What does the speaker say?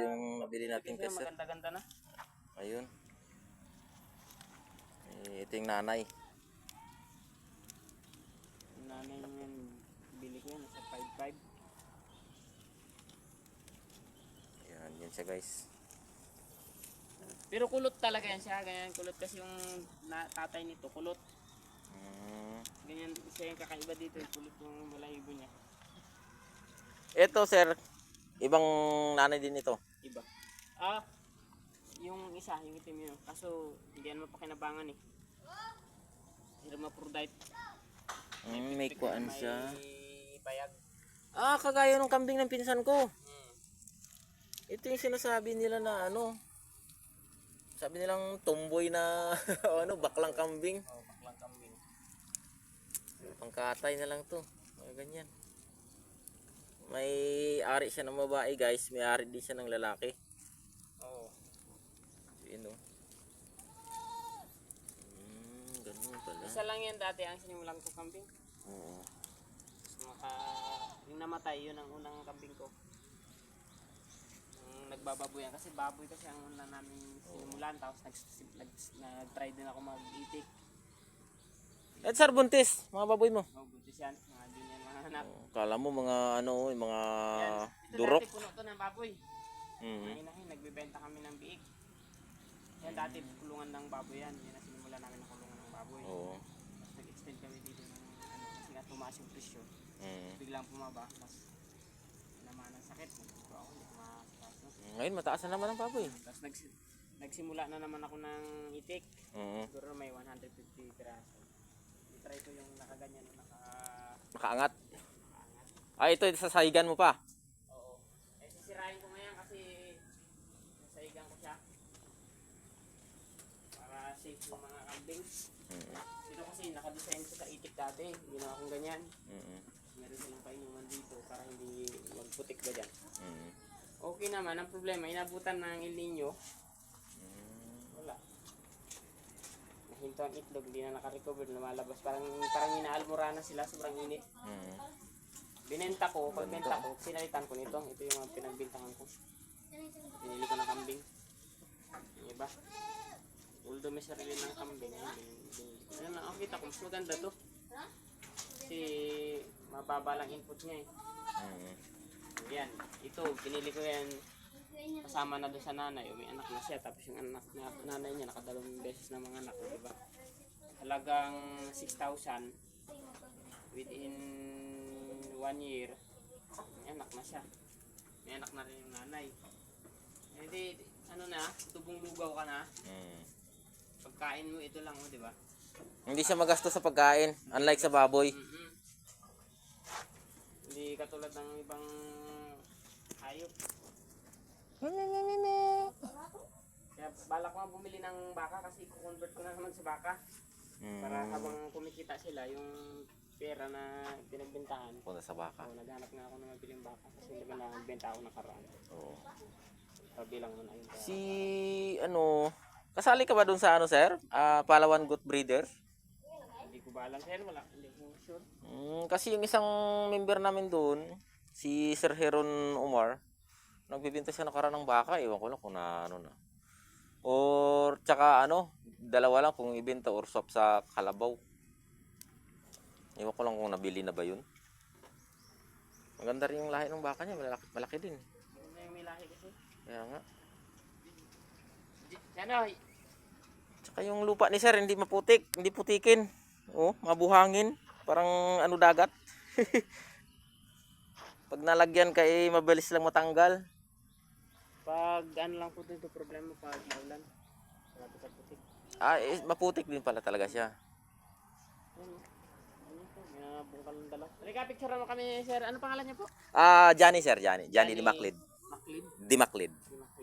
yung nabili natin Kasi maganda-ganda na. Ayun. Eh, ito yung nanay. Yung nanay yan, bili ko yan sa 5.5. Ayan, yan siya guys. Pero kulot talaga yan siya, ganyan kulot kasi yung na, tatay nito, kulot. Mm. Ganyan, siya yung kakaiba dito, yung kulot yung balahibo niya. Ito sir, ibang nanay din ito. Iba. Ah, yung isa, yung itim yun. Kaso, hindi yan mapakinabangan eh. Hermaphrodite. Mm, may kuan siya. May bayag. Ah, kagaya ng kambing ng pinsan ko. Hmm. Ito yung sinasabi nila na ano. Sabi nilang tomboy na ano, baklang kambing. Oh, baklang kambing. Pangkatay na lang to. Mga ganyan. May ari siya ng babae guys, may ari din siya ng lalaki. Oo. Yun o. Mm, ganun pala. Isa lang yan dati ang sinimulan ko kambing. Oo. Maka, yung namatay, yun ang unang kambing ko. Yung nagbababoy yan. Kasi baboy kasi ang una namin sinimulan. Tapos nag, nag, nag-try din ako mag-itik. At sir, buntis, mga baboy mo. Oh, buntis yan. Mga din yan anak. Oh, Kala mo mga ano, yung mga Yan. Ito durok. dati puno to ng baboy. Mhm. Mga inahin, nagbibenta kami ng biik. Yan dati kulungan ng baboy yan. Yan ang sinimula namin ng kulungan ng baboy. Oo. Tapos nag-extend kami dito ng ano, kasi nga tumaas yung presyo. Mm. Biglang pumaba. Tapos naman ang sakit. Nagturo ako, hindi ko makakasikaso. Ngayon, mataas na naman ang baboy. Tapos nags nagsimula na naman ako ng itik. Oo. Siguro may 150 piraso. I-try ko yung nakaganyan, naka... Makaangat. Ah, ito, sa sahigan mo pa. Oo. Eh, sisirain ko ngayon kasi nasaigan ko siya. Para safe yung mga kambing. Mhm. Dito kasi nakadesign ko sa itik dati. Ginawa kong ganyan. Mhm. Meron silang painuman dito para hindi magputik ba dyan. Mhm. Okay naman, ang problema, inabutan ng El Nino, wala. Nahinto ang itlog, hindi na nakarecover, lumalabas. Parang, parang inaalmura na sila, sobrang init. Mhm. Binenta ko, pagbenta ko, sinalitan ko nito. Ito yung mga pinagbintangan ko. Binili ko ng kambing. Yung iba. Although may sarili ng kambing, ayun, bin- binili ko. Ayun, ang kita ko, mas maganda to. Kasi mababa lang input niya eh. Mhm. Yan, ito, binili ko yan kasama na doon sa nanay. May anak na siya, tapos yung anak na nanay niya nakadalawang beses na mga anak, di ba? Halagang 6,000 within one year, may anak na siya. May anak na rin yung nanay. Eh di, ano na, tubong lugaw ka na, Mhm. pagkain mo ito lang, oh, di ba? Hindi siya magastos sa pagkain, unlike sa baboy. Mhm. Hindi katulad ng ibang hayop. Kaya balak ko bumili ng baka kasi i-convert ko na naman sa baka. Para Mhm. habang kumikita sila, yung pera na pinagbentahan. Punta sa baka. So, naghanap nga ako ng mabiling baka kasi hindi ba nagbenta ako nakaraan. Oo. Kabilang mo na yun. Kaya, Si ano, kasali ka ba dun sa ano sir? Ah, Palawan Goat Breeder? hindi ko ba alam sir, wala. Hindi ko sure. Mm, kasi yung isang member namin doon, si Sir Heron Umar, nagbibenta siya nakaraan ng baka, ewan ko lang kung na ano na. Or tsaka ano, dalawa lang kung ibenta or swap sa kalabaw. Ewan ko lang kung nabili na ba yun. Maganda rin yung lahi ng baka niya, malaki, malaki din. Na yung may lahi kasi. Kaya nga. Ano, Tsaka yung lupa ni Sir, hindi maputik, hindi putikin. Oh, mabuhangin. Parang ano dagat. Pag nalagyan ka eh, mabilis lang matanggal. pag ano lang po dito problema pag maulan. Wala sa putik. Ah, eh, maputik din pala talaga siya. Ano po? Ng dalaw. Halika, picture mo kami, sir. Ano pangalan niya po? Ah, Johnny Sir, Johnny. Johnny, Johnny. Di Maclid. Macleod. Di Maclid. Di Macleod.